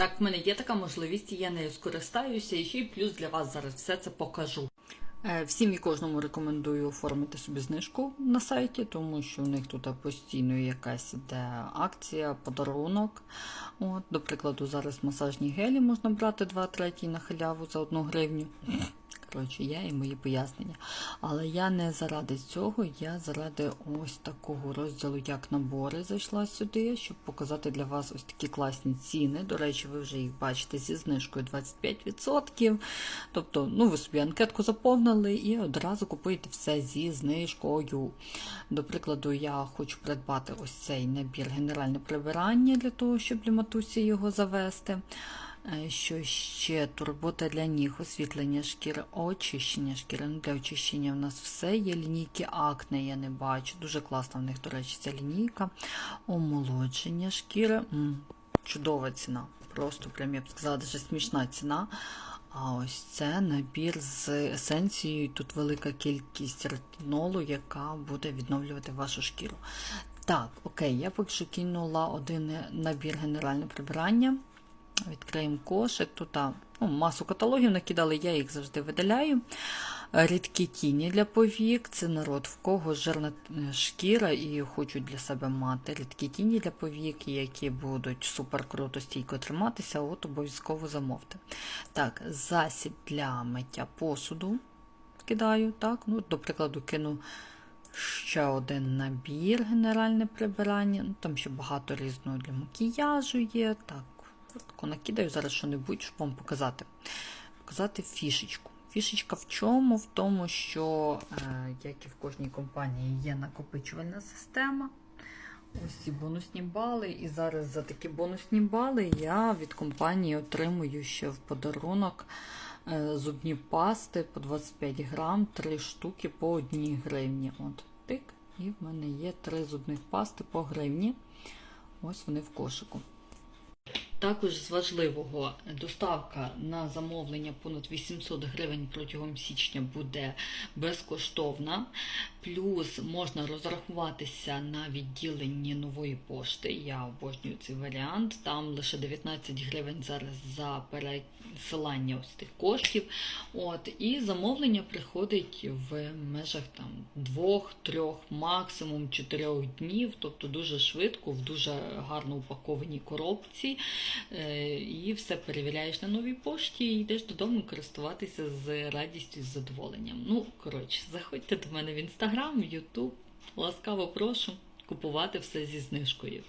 Так, в мене є така можливість, і я нею скористаюся, і ще й плюс для вас зараз все це покажу. Е, Всім і кожному рекомендую оформити собі знижку на сайті, тому що в них тут постійно якась іде акція, подарунок. От, до прикладу, зараз масажні гелі можна брати 2 треті на халяву за 1 гривню. Коротше, я і мої пояснення. Але я не заради цього, я заради ось такого розділу, як набори, зайшла сюди, щоб показати для вас ось такі класні ціни. До речі, ви вже їх бачите зі знижкою 25%. Тобто, ну, ви собі анкетку заповнили і одразу купуєте все зі знижкою. До прикладу, я хочу придбати ось цей набір генеральне прибирання для того, щоб для матусі його завести. Що ще турбота для ніг, освітлення шкіри, очищення шкіри. Ну, для очищення в нас все є. Лінійки акне я не бачу. Дуже класна в них, до речі, ця лінійка. Омолодження шкіри. М, чудова ціна. Просто прям я б сказала, дуже смішна ціна. А ось це набір з есенцією. Тут велика кількість ретинолу, яка буде відновлювати вашу шкіру. Так, окей, я поки що кинула один набір генеральне прибирання. Відкриємо кошик. Тут ну, масу каталогів накидали, я їх завжди видаляю. Рідкі тіні для повік. Це народ, в кого жирна е, шкіра і хочуть для себе мати рідкі тіні для повік, які будуть супер круто стійко триматися, от обов'язково замовте. Так, засіб для миття посуду кидаю. так, ну, До прикладу, кину ще один набір генеральне прибирання. Ну, там ще багато різного для макіяжу є. Так, Тако накидаю зараз що-небудь, щоб вам показати. Показати фішечку. Фішечка в чому? В тому, що, е, як і в кожній компанії, є накопичувальна система. Ось ці бонусні бали. І зараз за такі бонусні бали я від компанії отримую ще в подарунок е, зубні пасти по 25 грам, 3 штуки по 1 гривні. От, тик. І в мене є 3 зубних пасти по гривні. Ось вони в кошику. Також з важливого доставка на замовлення понад 800 гривень протягом січня буде безкоштовна. Плюс можна розрахуватися на відділенні нової пошти. Я обожнюю цей варіант. Там лише 19 гривень зараз за пересилання ось тих коштів. От, і замовлення приходить в межах там двох, трьох, максимум чотирьох днів, тобто дуже швидко, в дуже гарно упакованій коробці. Е, І все перевіряєш на новій пошті і йдеш додому користуватися з радістю з задоволенням. Ну, коротше, заходьте до мене в інстаграм, Ютуб. Ласкаво прошу купувати все зі знижкою.